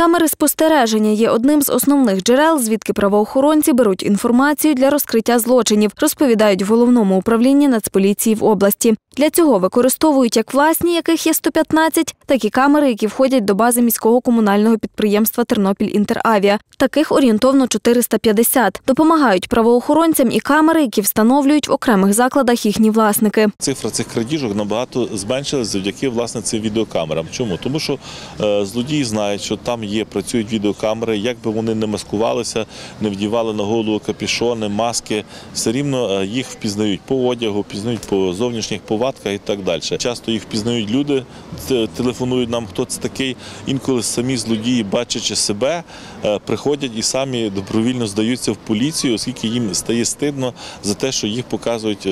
Камери спостереження є одним з основних джерел, звідки правоохоронці беруть інформацію для розкриття злочинів, розповідають в головному управлінні Нацполіції в області. Для цього використовують як власні, яких є 115, так і камери, які входять до бази міського комунального підприємства Тернопіль Інтеравіа. Таких орієнтовно 450. Допомагають правоохоронцям і камери, які встановлюють в окремих закладах їхні власники. Цифра цих крадіжок набагато зменшилась завдяки власне цим відеокамерам. Чому? Тому що е, злодії знають, що там є, працюють відеокамери, як би вони не маскувалися, не вдівали на голову капішони, маски, все рівно е, їх впізнають по одягу, впізнають по зовнішніх повадках і так далі. Часто їх впізнають люди, телефонують нам, хто це такий. Інколи самі злодії, бачачи себе, е, приходять і самі добровільно здаються в поліцію, оскільки їм стає стидно за те, що їх показують е,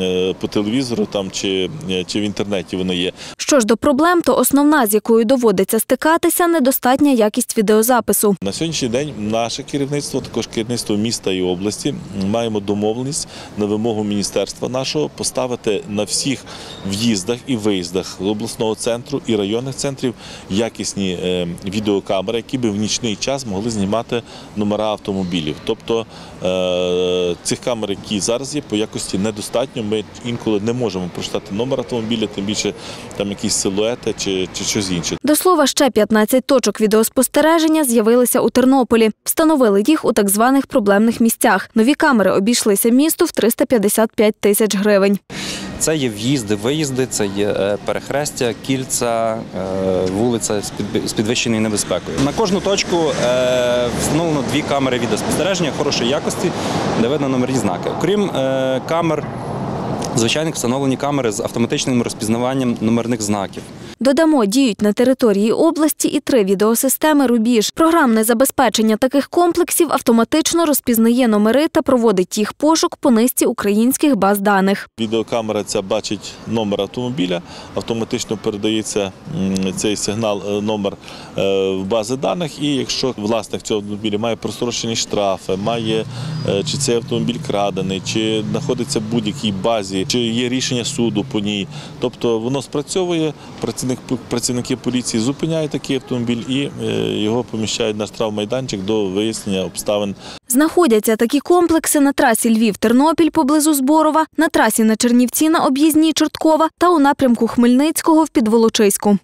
е, по телевізору там чи, чи в інтернеті вони є. Що ж до проблем, то основна, з якою доводиться стикатися, недостатня якість відеозапису. На сьогоднішній день наше керівництво, також керівництво міста і області, маємо домовленість на вимогу міністерства нашого поставити на всіх в'їздах і виїздах обласного центру і районних центрів якісні е, відеокамери, які би в нічний час могли знімати номера автомобілів. Тобто е, цих камер, які зараз є, по якості недостатньо. Ми інколи не можемо прочитати номер автомобіля, тим більше там якісь силуети чи, чи щось інше. До слова, ще 15 точок відеоспостереження з'явилися у Тернополі. Встановили їх у так званих проблемних місцях. Нові камери обійшлися місту в 355 тисяч гривень. Це є в'їзди, виїзди, це є е, перехрестя, кільця, е, вулиця з підвищеною небезпекою. На кожну точку е, встановлено дві камери відеоспостереження хорошої якості, де видно номерні знаки. Окрім камер, звичайних встановлені камери з автоматичним розпізнаванням номерних знаків. Додамо, діють на території області і три відеосистеми «Рубіж». Програмне забезпечення таких комплексів автоматично розпізнає номери та проводить їх пошук по низці українських баз даних. Відеокамера ця бачить номер автомобіля, автоматично передається цей сигнал, е, номер е, в бази даних. І якщо власник цього автомобіля має прострочені штрафи, має е, чи цей автомобіль крадений, чи знаходиться в будь-якій базі, чи є рішення суду по ній, тобто воно спрацьовує, працівник працівники поліції зупиняють такий автомобіль і е, його поміщають на штрафмайданчик до вияснення обставин Знаходяться такі комплекси на трасі Львів-Тернопіль поблизу Зборова, на трасі на Чернівці на об'їзній Чорткова та у напрямку Хмельницького в Підволочиську.